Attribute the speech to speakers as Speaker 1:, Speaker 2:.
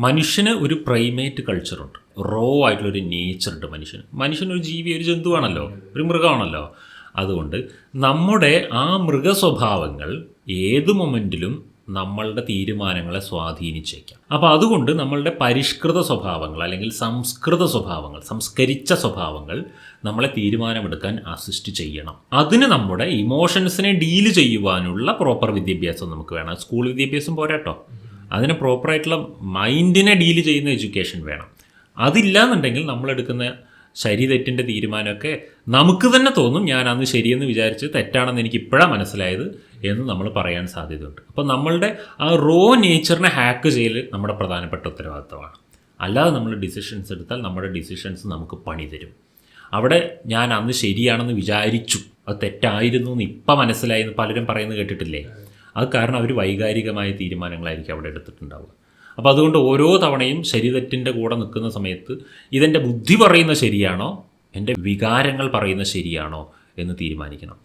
Speaker 1: മനുഷ്യന് ഒരു പ്രൈമേറ്റ് കൾച്ചറുണ്ട് റോ ആയിട്ടുള്ളൊരു നേച്ചർ ഉണ്ട് മനുഷ്യൻ ഒരു ജീവി ഒരു ജന്തുവാണല്ലോ. ഒരു മൃഗമാണല്ലോ. അതുകൊണ്ട് നമ്മുടെ ആ മൃഗ സ്വഭാവങ്ങൾ ഏത് മൊമെന്റിലും നമ്മളുടെ തീരുമാനങ്ങളെ സ്വാധീനിച്ചേക്കാം. അപ്പോൾ അതുകൊണ്ട് നമ്മളുടെ പരിഷ്കൃത സ്വഭാവങ്ങൾ അല്ലെങ്കിൽ സംസ്കൃത സ്വഭാവങ്ങൾ സംസ്കരിച്ച സ്വഭാവങ്ങൾ നമ്മളെ തീരുമാനമെടുക്കാൻ അസിസ്റ്റ് ചെയ്യണം. അതിന് നമ്മുടെ ഇമോഷൻസിനെ ഡീൽ ചെയ്യുവാനുള്ള പ്രോപ്പർ വിദ്യാഭ്യാസം നമുക്ക് വേണം. സ്കൂൾ വിദ്യാഭ്യാസം പോരാട്ടോ. അതിന് പ്രോപ്പറായിട്ടുള്ള മൈൻഡിനെ ഡീൽ ചെയ്യുന്ന എഡ്യൂക്കേഷൻ വേണം. അതില്ലാന്നുണ്ടെങ്കിൽ നമ്മളെടുക്കുന്ന ശരി തെറ്റിന്റെ തീരുമാനമൊക്കെ നമുക്ക് തന്നെ തോന്നും ഞാൻ അന്ന് ശരിയെന്ന് വിചാരിച്ച് തെറ്റാണെന്ന് എനിക്ക് ഇപ്പോഴാണ് മനസ്സിലായത് എന്ന് നമ്മൾ പറയാൻ സാധ്യതയുണ്ട്. അപ്പോൾ നമ്മളുടെ ആ റോ നേച്ചറിനെ ഹാക്ക് ചെയ്യൽ നമ്മുടെ പ്രധാനപ്പെട്ട ഉത്തരവാദിത്തമാണ്. അല്ലാതെ നമ്മൾ ഡിസിഷൻസ് എടുത്താൽ നമ്മുടെ ഡിസിഷൻസ് നമുക്ക് പണി തരും. അവിടെ ഞാൻ അന്ന് ശരിയാണെന്ന് വിചാരിച്ചു. അത് തെറ്റായിരുന്നു എന്ന് ഇപ്പം മനസ്സിലായി എന്ന് പലരും പറയുന്നത് കേട്ടിട്ടില്ലേ? അത് കാരണം അവർ വൈകാരികമായ തീരുമാനങ്ങളായിരിക്കും അവിടെ എടുത്തിട്ടുണ്ടാവുക. അപ്പോൾ അതുകൊണ്ട് ഓരോ തവണയും ശരിതെറ്റിന്റെ കൂടെ നിൽക്കുന്ന സമയത്ത് ഇതെന്റെ ബുദ്ധി പറയുന്ന ശരിയാണോ? എന്റെ വികാരങ്ങൾ പറയുന്ന ശരിയാണോ എന്ന് തീരുമാനിക്കണം.